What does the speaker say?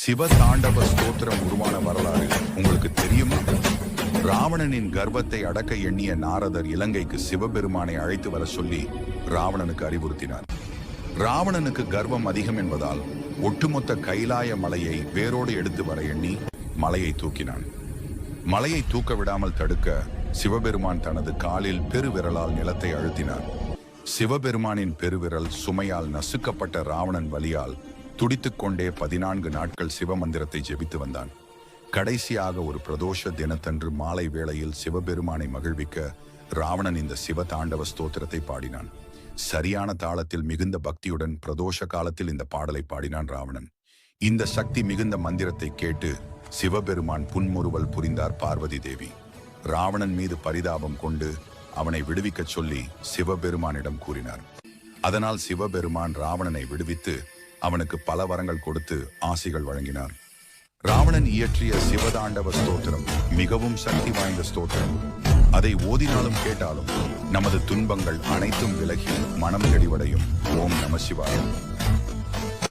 சிவ தாண்டவ ஸ்தோத்திரம் உருவான வரலாறு உங்களுக்கு தெரியுமா? ராவணனின் கர்வத்தை அடக்க எண்ணிய நாரதர் இலங்கைக்கு சிவபெருமானை அழைத்து வர சொல்லி ராவணனுக்கு அறிவுறுத்தினார். ராவணனுக்கு கர்வம் அதிகம் என்பதால் ஒட்டுமொத்த கைலாய மலையை வேரோடு எடுத்து வர எண்ணி மலையை தூக்கினான். மலையை தூக்க விடாமல் தடுக்க சிவபெருமான் தனது காலில் பெருவிரலால் நிலத்தை அழுத்தினார். சிவபெருமானின் பெருவிரல் சுமையால் நசுக்கப்பட்ட ராவணன் வலியால் துடித்துக்கொண்டே பதினான்கு நாட்கள் சிவமந்திரத்தை ஜெபித்து வந்தான். கடைசியாக ஒரு பிரதோஷ தினத்தன்று மாலை வேளையில் சிவபெருமானை மகிழ்விக்க ராவணன் இந்த சிவ தாண்டவ ஸ்தோத்திரத்தை பாடினான். சரியான தாளத்தில் மிகுந்த பக்தியுடன் பிரதோஷ காலத்தில் இந்த பாடலை பாடினான் ராவணன். இந்த சக்தி மிகுந்த மந்திரத்தை கேட்டு சிவபெருமான் புன்முறுவல் புரிந்தார் பார்வதி தேவி. ராவணன் மீது பரிதாபம் கொண்டு அவனை விடுவிக்கச் சொல்லி சிவபெருமானிடம் கூறினார். அதனால் சிவபெருமான் ராவணனை விடுவித்து அவனுக்கு பல வரங்கள் கொடுத்து ஆசிகள் வழங்கினார். ராவணன் இயற்றிய சிவதாண்டவ ஸ்தோத்திரம் மிகவும் சக்தி வாய்ந்த ஸ்தோத்திரம். அதை ஓதினாலும் கேட்டாலும் நமது துன்பங்கள் அனைத்தும் விலகி மனம் தெளிவடையும். ஓம் நம சிவாயம்